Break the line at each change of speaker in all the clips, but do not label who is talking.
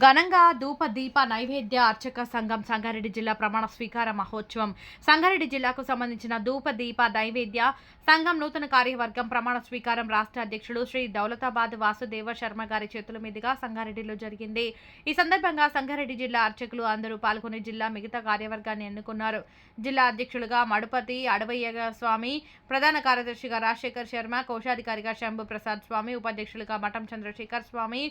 ఘనంగా ధూప దీప నైవేద్య అర్చక సంఘం సంగారెడ్డి జిల్లా ప్రమాణ స్వీకార మహోత్సవం. సంగారెడ్డి జిల్లాకు సంబంధించిన ధూప దీప నైవేద్య సంఘం నూతన కార్యవర్గం ప్రమాణ స్వీకారం రాష్ట్ర అధ్యక్షుడు శ్రీ దౌలతాబాద్ వాసుదేవ శర్మ గారి చేతుల మీదుగా సంగారెడ్డిలో జరిగింది. ఈ సందర్భంగా సంగారెడ్డి జిల్లా అర్చకులు అందరూ పాల్గొని జిల్లా మిగతా కార్యవర్గాన్ని ఎన్నుకున్నారు. జిల్లా అధ్యక్షులుగా మడుపతి అడవయ్య స్వామి ప్రధాన కార్యదర్శిగా రాజశేఖర్ శర్మ కోశాధికారిగా శంభు ప్రసాద్ స్వామి ఉపాధ్యక్షులుగా మఠం చంద్రశేఖర్ స్వామి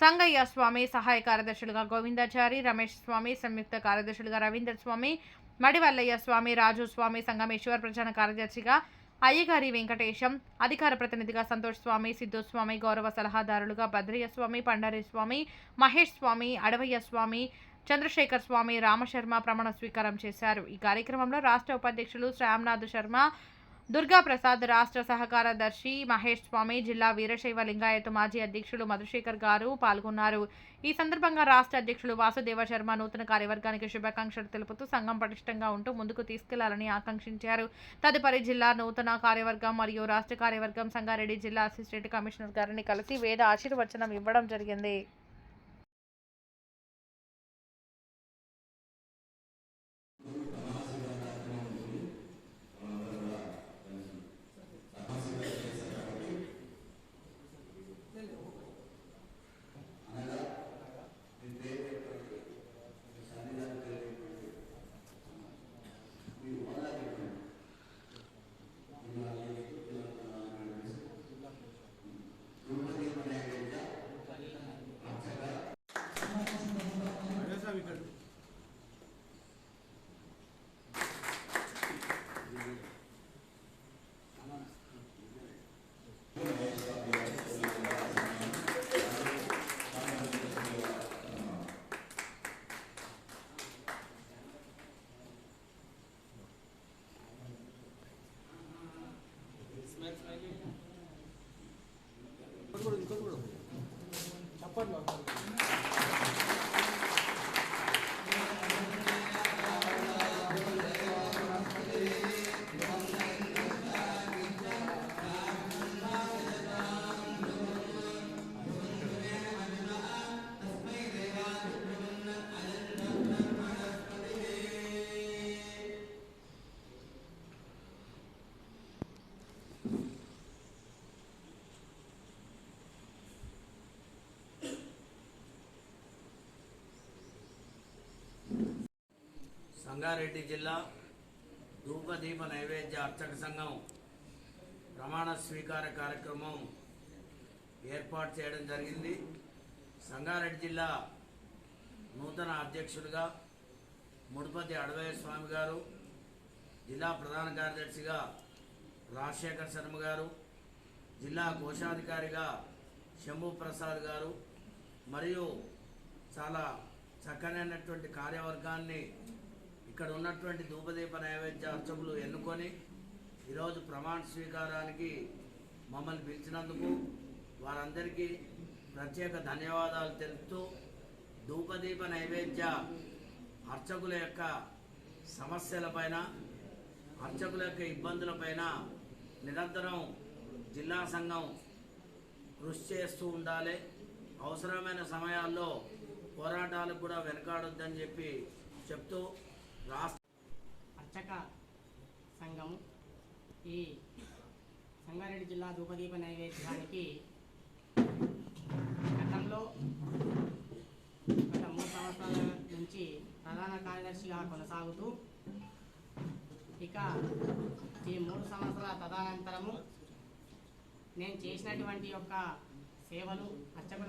సంగయ్య స్వామి సహాయక కార్యదర్శులుగా గోవిందాచారి రమేష్ స్వామి సంయుక్త కార్యదర్శులుగా రవీందర్ స్వామి మడివల్లయ్య స్వామి రాజు స్వామి సంగమేశ్వర్ ప్రధాన కార్యదర్శిగా అయ్యగారి వెంకటేశం అధికార ప్రతినిధిగా సంతోష్ స్వామి సిద్ధు స్వామి గౌరవ సలహాదారులుగా భద్రయ్య స్వామి పండరి స్వామి మహేష్ స్వామి అడవయ్య స్వామి చంద్రశేఖర్ స్వామి రామశర్మ ప్రమాణ స్వీకారం చేశారు. ఈ కార్యక్రమంలో రాష్ట్ర ఉపాధ్యక్షులు శ్యామ్నాథ్ శర్మ దుర్గాప్రసాద్ రాష్ట్ర సహకారదర్శి మహేష్ స్వామి జిల్లా వీరశైవ లింగాయత్ మాజీ అధ్యక్షులు మధుశేఖర్ గారు పాల్గొన్నారు. ఈ సందర్భంగా రాష్ట్ర అధ్యక్షులు వాసుదేవ శర్మ నూతన కార్యవర్గానికి శుభాకాంక్షలు తెలుపుతూ సంఘం పటిష్టంగా ఉంటూ ముందుకు తీసుకెళ్ళాలని ఆకాంక్షించారు. తదుపరి జిల్లా నూతన కార్యవర్గం మరియు రాష్ట్ర కార్యవర్గం సంగారెడ్డి జిల్లా అసిస్టెంట్ కమిషనర్ గారిని కలిసి వేద ఆశీర్వచనం ఇవ్వడం జరిగింది. yaparlar.
సంగారెడ్డి జిల్లా ధూపదీప నైవేద్య అర్చక సంఘం ప్రమాణ స్వీకార కార్యక్రమం ఏర్పాటు చేయడం జరిగింది. సంగారెడ్డి జిల్లా నూతన అధ్యక్షుడిగా ముడిపతి అడవయ్య స్వామి గారు జిల్లా ప్రధాన కార్యదర్శిగా రాజశేఖర్ శర్మ గారు జిల్లా కోశాధికారిగా శంభు ప్రసాద్ గారు మరియు చాలా చక్కనైనటువంటి కార్యవర్గాన్ని ఇక్కడ ఉన్నటువంటి ధూపదీప నైవేద్య అర్చకులు ఎన్నుకొని ఈరోజు ప్రమాణ స్వీకారానికి మమ్మల్ని పిలిచినందుకు వారందరికీ ప్రత్యేక ధన్యవాదాలు తెలుపుతూ ధూపదీప నైవేద్య అర్చకుల యొక్క సమస్యలపైన అర్చకుల యొక్క ఇబ్బందులపైన నిరంతరం జిల్లా సంఘం కృషి చేస్తూ ఉండాలి. అవసరమైన సమయాల్లో పోరాటాలకు కూడా వెనకాడొద్దని చెప్పి చెప్తూ రాష్ట్ర
అర్చక సంఘం ఈ సంగారెడ్డి జిల్లా ధూపదీప నైవేద్యానికి గతంలో గత మూడు సంవత్సరాల నుంచి ప్రధాన కార్యదర్శిగా కొనసాగుతూ ఇక ఈ మూడు సంవత్సరాల తదనంతరము నేను చేసినటువంటి యొక్క సేవలు అర్చకుల